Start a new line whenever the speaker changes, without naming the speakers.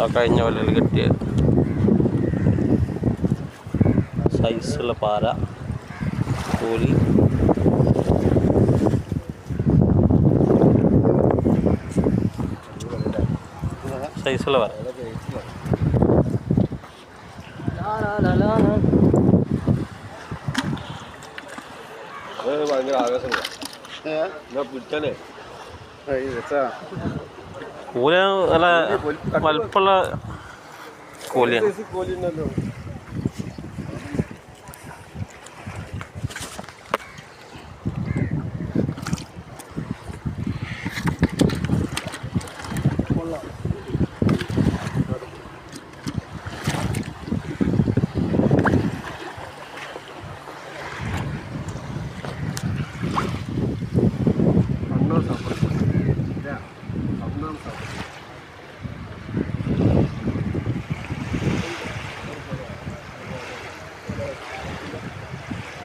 ആ കഴിഞ്ഞ വലയിൽ കിട്ടിയ സൈസുള്ള പാര കൂലി. സൈസുള്ള പാര.
ഭയങ്കര ആകാശം പിടിച്ചാലേ?
കൂല നല്ല വലുപ്പമുള്ള കൂലിയാണ്.
Thank you.